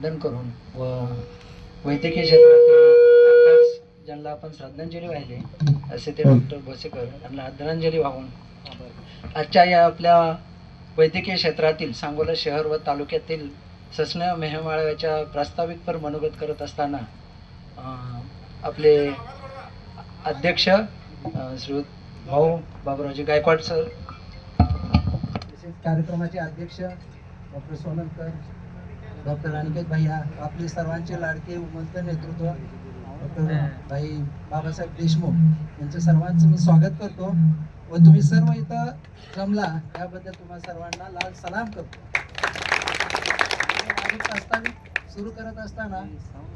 बंधन करून व वैद्यकीय क्षेत्रात ज्यांना आपण श्रद्धांजली वाहिली असे ते डॉक्टर भोसेकर यांना आदरांजली वाहून आजच्या या आपल्या वैद्यकीय क्षेत्रातील सांगोला शहर व तालुक्यातील ससन मेहमाळ्याच्या प्रास्ताविकपर मनोगत करत असताना आपले अध्यक्ष श्री भाऊ बाबुरावजी गायकवाड सर तसेच कार्यक्रमाचे अध्यक्ष डॉक्टर सोनलकर डॉक्टर अनिकेत भैया आपले सर्वांचे लाडके उमंत नेतृत्व डॉक्टर भाई बाबासाहेब देशमुख यांचं सर्वांचं मी स्वागत करतो. व तुम्ही सर्व इथं जमला याबद्दल तुम्हा सर्वांना लाल सलाम करतो. सुरू करत असताना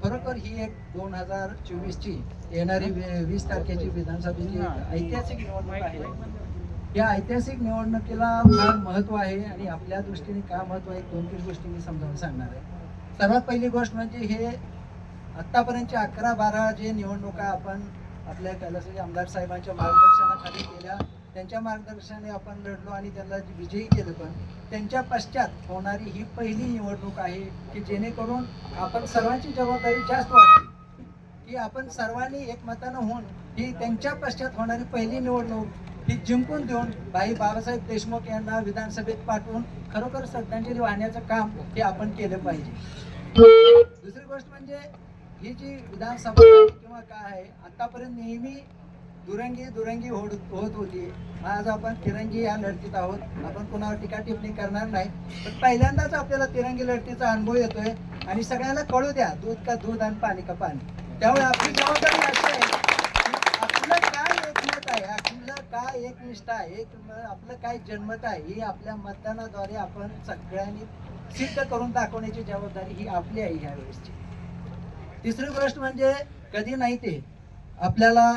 खरोखर ही एक दोन हजार चोवीसची येणारी वीस तारखेची विधानसभेची ऐतिहासिक निवडणूक आहे. या ऐतिहासिक निवडणुकीला फार महत्त्व आहे आणि आपल्या दृष्टीने का महत्त्व आहे दोन तीन गोष्टी मी समजावून सांगणार आहे. सर्वात पहिली गोष्ट म्हणजे हे आत्तापर्यंतचे अकरा बारा जे निवडणुका आपण आपल्या कैलासजी आमदार साहेबांच्या मार्गदर्शनाखाली केल्या त्यांच्या मार्गदर्शनाने आपण लढलो आणि त्यांना विजयी केलं पण त्यांच्या पश्चात होणारी ही पहिली निवडणूक आहे की जेणेकरून आपण सर्वांची जबाबदारी जास्त वाटते की आपण सर्वांनी एकमतानं होऊन ही त्यांच्या पश्चात होणारी पहिली निवडणूक ही जिंकून देऊन भाई बाबासाहेब देशमुख यांना विधानसभेत पाठवून खरोखर श्रद्धांजली वाहण्याचं काम हे आपण केलं पाहिजे. दुसरी गोष्ट म्हणजे ही जी विधानसभा किंवा काय आहे आतापर्यंत नेहमी दुरंगी दुरंगी होत होत होती. आज आपण तिरंगी या लढतीत आहोत. आपण कोणावर टीका टिप्पणी करणार नाही. पण पहिल्यांदाच आपल्याला तिरंगी लढतीचा अनुभव येतोय. आणि सगळ्यांना कळू द्या दूध का दूध आणि पाणी का पाणी. त्यामुळे आपली जबाबदारी अशी आहे की आपलं काय एकमत आहे आपलं काय एकनिष्ठा आहे एक आपलं काय जन्मत आहे ही आपल्या मतदानाद्वारे आपण सगळ्यांनी सिद्ध करून दाखवण्याची जबाबदारी ही आपली आहे ह्या वेळेसची. तिसरी गोष्ट म्हणजे कधी नाही ते. आपल्याला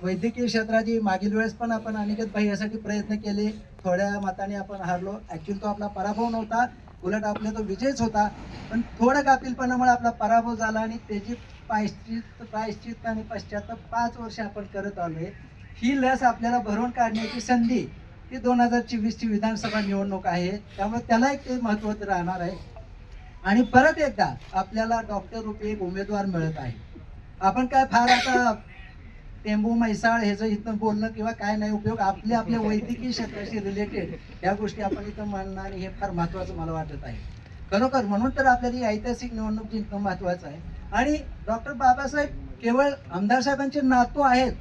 वैद्यकीय क्षेत्राची मागील वेळेस पण आपण अनिकेत भाई यासाठी प्रयत्न केले. थोड्या मताने आपण हारलो. ऍक्च्युअली तो आपला पराभव नव्हता. उलट आपला तो विजयच होता. पण थोडं गाफीलपणामुळे आपला पराभव झाला आणि त्याची पायश्चित प्रायश्चित आणि पश्चात पाच वर्ष आपण करत आलोय. ही लस आपल्याला भरून काढण्याची संधी ही दोन हजार चोवीसची विधानसभा निवडणूक आहे. त्यामुळे त्याला एक ते महत्त्व राहणार आहे. आणि परत एकदा आपल्याला डॉक्टर रूपी एक उमेदवार मिळत आहे. आपण काय फार आता टेंबू म्हैसाळ ह्याचं इथं बोलणं किंवा काय नाही उपयोग आपले आपल्या वैद्यकीय क्षेत्राशी रिलेटेड या गोष्टी आपण इथं मांडणार हे फार महत्त्वाचं मला वाटत आहे. खरोखर म्हणून तर आपल्याला ही ऐतिहासिक निवडणूक जिंकणं महत्त्वाचं आहे. आणि डॉक्टर बाबासाहेब केवळ आमदार साहेबांचे नातू आहेत.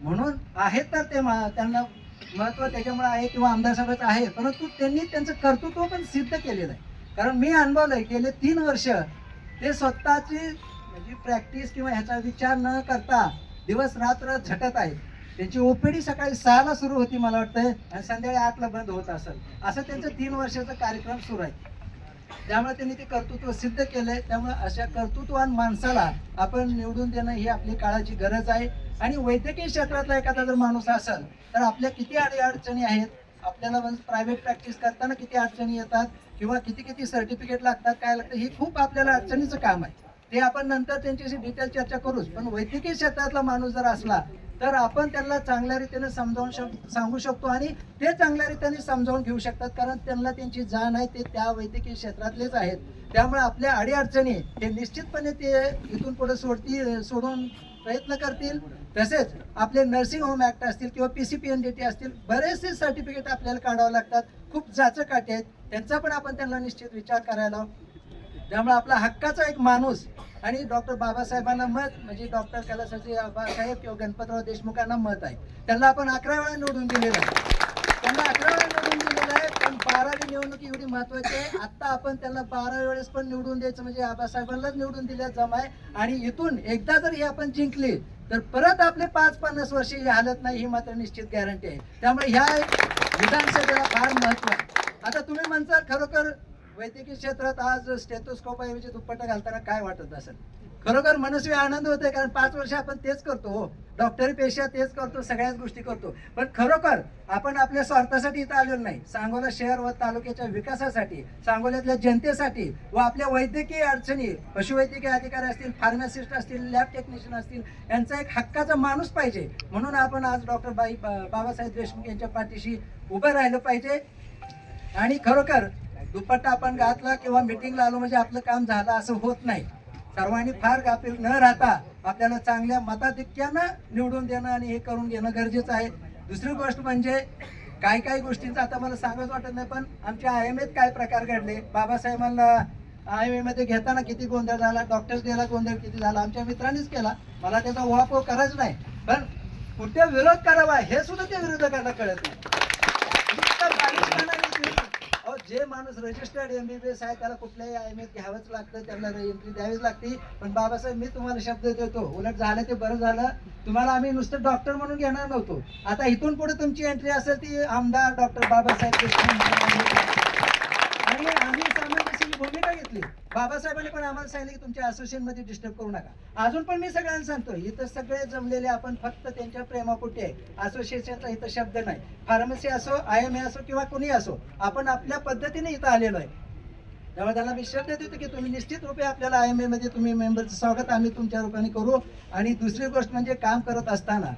म्हणून आहेत तर ते मा- त्यांना महत्त्व त्याच्यामुळे आहे किंवा आमदार साहेबांचं आहे. परंतु त्यांनी त्यांचं कर्तृत्व पण सिद्ध केलेलं आहे. कारण मी अनुभवलंय गेले तीन वर्ष ते स्वतःची म्हणजे प्रॅक्टिस किंवा ह्याचा विचार न करता दिवस रात्र झटत आहेत. त्यांची ओपीडी सकाळी सहाला सुरू होती मला वाटतं आणि संध्याकाळी आठला बंद होत असेल. असं त्यांचं तीन वर्षाचा कार्यक्रम सुरू आहे. त्यामुळे त्यांनी ते कर्तृत्व सिद्ध केलंय. त्यामुळे अशा कर्तृत्वान माणसाला आपण निवडून देणं ही आपली काळाची गरज आहे. आणि वैद्यकीय क्षेत्रातला एखादा जर माणूस असेल तर आपल्या किती अडचणी आहेत? आपल्याला म्हणजे प्रायव्हेट प्रॅक्टिस करताना किती अडचणी येतात? किंवा किती किती सर्टिफिकेट लागतात? काय लागतं? हे खूप आपल्याला अडचणीचं काम आहे. ते आपण नंतर त्यांच्याशी डिटेल चर्चा करूच. पण वैद्यकीय क्षेत्रातला माणूस जर असला तर आपण त्यांना चांगल्या रीतीने समजावून शक सांगू शकतो आणि ते चांगल्या रीतीने समजावून घेऊ शकतात कारण त्यांना त्यांची जाण आहे ते त्या वैद्यकीय क्षेत्रातलेच आहेत. त्यामुळे आपल्या अडीअडचणी हे निश्चितपणे ते इथून पुढे सोडतील सोडून प्रयत्न करतील. तसेच आपले नर्सिंग होम ऍक्ट असतील किंवा P C P N D T असतील बरेचसे सर्टिफिकेट आपल्याला काढावं लागतात. खूप जाचकाठी आहेत. त्यांचा पण आपण त्यांना निश्चित विचार करायला हवा. त्यामुळे आपला हक्काचा एक माणूस आणि डॉक्टर बाबासाहेबांना मत म्हणजे डॉक्टर कैलासाचे बाबासाहेब किंवा गणपतराव देशमुखांना मत आहे. त्यांना आपण अकरा वेळा निवडून दिलेलं आहे. त्यांना अकरा वेळा निवडून दिलेलं आहे पण बारावी निवडणूक एवढी महत्वाची आहे. आता आपण त्यांना बारा वेळेस पण निवडून द्यायचं म्हणजे आबासाहेबांनाच निवडून दिल्या जमा आहे. आणि इथून एकदा जर ही आपण जिंकली तर परत आपले पाच पन्नास वर्ष ही हालत नाही ही मात्र निश्चित गॅरंटी आहे. त्यामुळे ह्या विधानसभेला फार महत्त्व आहे. आता तुम्ही म्हणता खरोखर वैद्यकीय क्षेत्रात आज स्टेथोस्कोप ऐवजी दुप्पट घालताना काय वाटत असेल? खरोखर मनस्वी आनंद होतोय कारण पाच वर्ष आपण तेच करतो हो. डॉक्टरी पेशा तेच करतो सगळ्याच गोष्टी करतो. पण खरोखर आपण आपल्या स्वार्थासाठी इथं आलेलो नाही. सांगोला शहर व तालुक्याच्या विकासासाठी सांगोल्यातल्या जनतेसाठी व आपल्या वैद्यकीय अडचणी पशुवैद्यकीय अधिकारी असतील फार्मासिस्ट असतील लॅब टेक्निशियन असतील यांचा एक हक्काचा माणूस पाहिजे. म्हणून आपण आज डॉक्टर बाई बाबासाहेब देशमुख यांच्या पाठीशी उभं राहिलं पाहिजे. आणि खरोखर दुपट्टा आपण घातला किंवा मिटिंगला आलो म्हणजे आपलं काम झालं असं होत नाही. सर्वांनी फार गाफील न राहता आपल्याला चांगल्या मताधिक्यानं निवडून देणं आणि हे करून घेणं गरजेचं आहे. दुसरी गोष्ट म्हणजे काय काय गोष्टींचं आता मला सांगायचं वाटत नाही पण आमच्या आय एम एत काय प्रकार घडले? बाबासाहेबांना आय एममध्ये घेताना किती गोंधळ झाला? डॉक्टर्स डेला गोंधळ किती झाला? आमच्या मित्रांनीच केला. मला त्याचा उहापोह करायच नाही. पण कुठे विरोध करावा हे सुद्धा त्या विरोधकांना कळत नाही नुसतं बालिशपणाने ते- अहो, जे माणूस रजिस्टर्ड एमबीबीएस आहे त्याला कुठल्याही आय एम घ्यावंच लागतं त्याला एंट्री द्यावीच लागते. पण बाबासाहेब मी तुम्हाला शब्द देतो उलट झालं ते बरं झालं. तुम्हाला आम्ही नुसतं डॉक्टर म्हणून घेणार नव्हतो. आता इथून पुढे तुमची एंट्री असेल ती आमदार डॉक्टर बाबासाहेब देशमुख आणि आम्ही सामंजस्याची भूमिका घेतली. बाबासाहेबांनी पण आम्हाला सांगितलं की तुमच्या असोसिएशनमध्ये डिस्टर्ब करू नका. अजून पण मी सगळ्यांना सांगतो इथं सगळे जमलेले आपण फक्त त्यांच्या प्रेमापोटी आहे. असोसिएशनचा इथं शब्द नाही. फार्मसी असो आय एम ए असो किंवा कोणी असो आपण आपल्या पद्धतीने इथं आलेलो आहे. त्यामुळे त्याला विश्वास देत देतो की तुम्ही निश्चित रूपे आपल्याला आय एम ए मध्ये तुम्ही मेंबरचं स्वागत आम्ही तुमच्या रूपाने करू. आणि दुसरी गोष्ट म्हणजे काम करत असताना.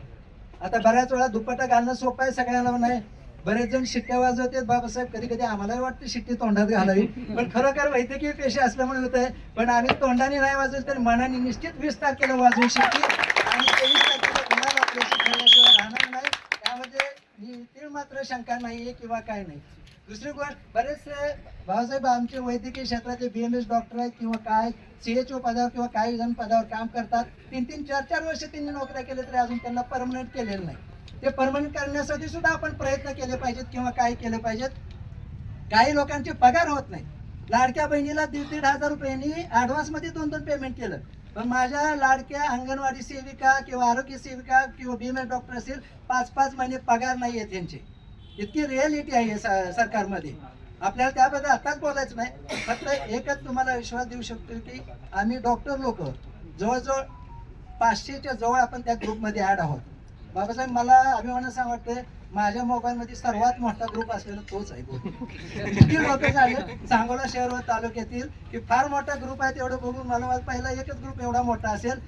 आता बऱ्याच वेळा दुपट्टा घालणं सोपं आहे सगळ्यांना नाही? बरेच जण शिट्ट्या वाजवतात बाबासाहेब कधी कधी आम्हालाही वाटतं शिट्टी तोंडात घालावी. पण खरोखर वैद्यकीय पेशे असल्यामुळे होत आहे पण आम्ही तोंडाने नाही वाजवत तर मनाने निश्चित वीस तारखेला वाजवू शिट्टी. आणि तेवीस तारखेला कुणाला आपल्याशी खेळल्याशिवाय राहणार नाही. त्यामध्ये तीळ मात्र शंका नाहीये किंवा काय नाही. दुसरी गोष्ट बरेचसे भाऊसाहेब आमचे वैद्यकीय क्षेत्रातले बी एम एस डॉक्टर आहेत किंवा काय सी एच ओ पदावर किंवा काही जण पदावर काम करतात. तीन तीन चार चार वर्ष त्यांनी नोकऱ्या केल्या तरी अजून त्यांना परमनंट केलेलं नाही. ते परमनंट करण्यासाठी सुद्धा आपण प्रयत्न केले पाहिजेत किंवा काय केले पाहिजेत. काही लोकांचे पगार होत नाही. लाडक्या बहिणीला दीड दीड हजार रुपयांनी ॲडव्हान्समध्ये दोन दोन पेमेंट केलं. पण माझ्या लाडक्या अंगणवाडी सेविका किंवा आरोग्य सेविका किंवा बीमेल डॉक्टर असेल पाच पाच महिने पगार नाही आहे त्यांचे इतकी रिअलिटी आहे स- सरकारमध्ये. आपल्याला त्याबद्दल आत्ताच बोलायचं नाही. फक्त एकच तुम्हाला विश्वास देऊ शकतो की आम्ही डॉक्टर लोक. जवळजवळ पाचशेच्या जवळ आपण त्या ग्रुपमध्ये ॲड आहोत. बाबासाहेब मला अभिमान सांग वाटतंय माझ्या मोबाईलमध्ये सर्वात मोठा ग्रुप असलेला तोच आहे किती लोक झाले? सांगोला शहर व तालुक्यातील की फार मोठा ग्रुप आहे तेवढं बघून मला पहिला एकच ग्रुप एवढा मोठा असेल.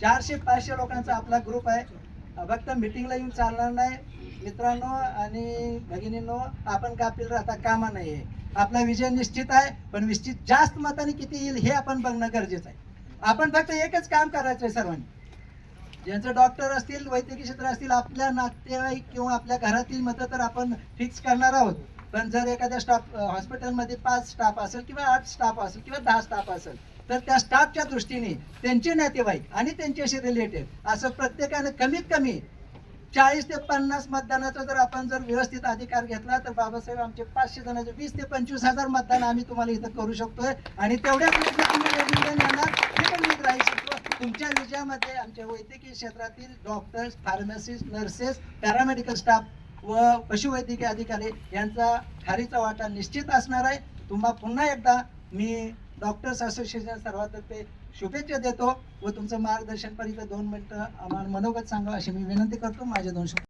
चारशे पाचशे लोकांचा आपला ग्रुप आहे. फक्त मिटिंगला येऊन चालणार नाही. मित्रांनो आणि भगिनींनो आपण कापील राहता कामा नाहीये आपला विजय निश्चित आहे पण निश्चित जास्त मताने किती येईल हे आपण बघणं गरजेचं आहे. आपण फक्त एकच काम करायचं आहे सर्वांनी. ज्यांचं डॉक्टर असतील वैद्यकीय क्षेत्र असतील आपल्या नातेवाईक किंवा आपल्या घरातील मतं तर आपण फिक्स करणार आहोत. पण जर एखाद्या स्टाफ हॉस्पिटलमध्ये पाच स्टाफ असेल किंवा आठ स्टाफ असेल किंवा दहा स्टाफ असेल तर त्या स्टाफच्या दृष्टीने त्यांचे नातेवाईक आणि त्यांच्याशी रिलेटेड असं प्रत्येकाने कमीत कमी चाळीस ते पन्नास मतदानाचा जर आपण जर व्यवस्थित अधिकार घेतला तर बाबासाहेब आमचे पाचशे जणांचे वीस ते पंचवीस हजार मतदान आम्ही तुम्हाला इथं करू शकतोय. आणि तेवढ्या तुमच्या विजयामध्ये आमच्या वैद्यकीय क्षेत्रातील doctors pharmacist nurses paramedical staff व पशुवैद्यकीय अधिकारी यांचा खारीचा वाटा निश्चित असणार आहे. तुम्हा पुन्हा एकदा मी डॉक्टर्स असोसिएशन सर्वातर्फे शुभेच्छा देतो व तुमचं मार्गदर्शन पर्यंत दोन मिनटं आम्हाला मनोगत सांगा अशी मी विनंती करतो. माझे दोन शब्द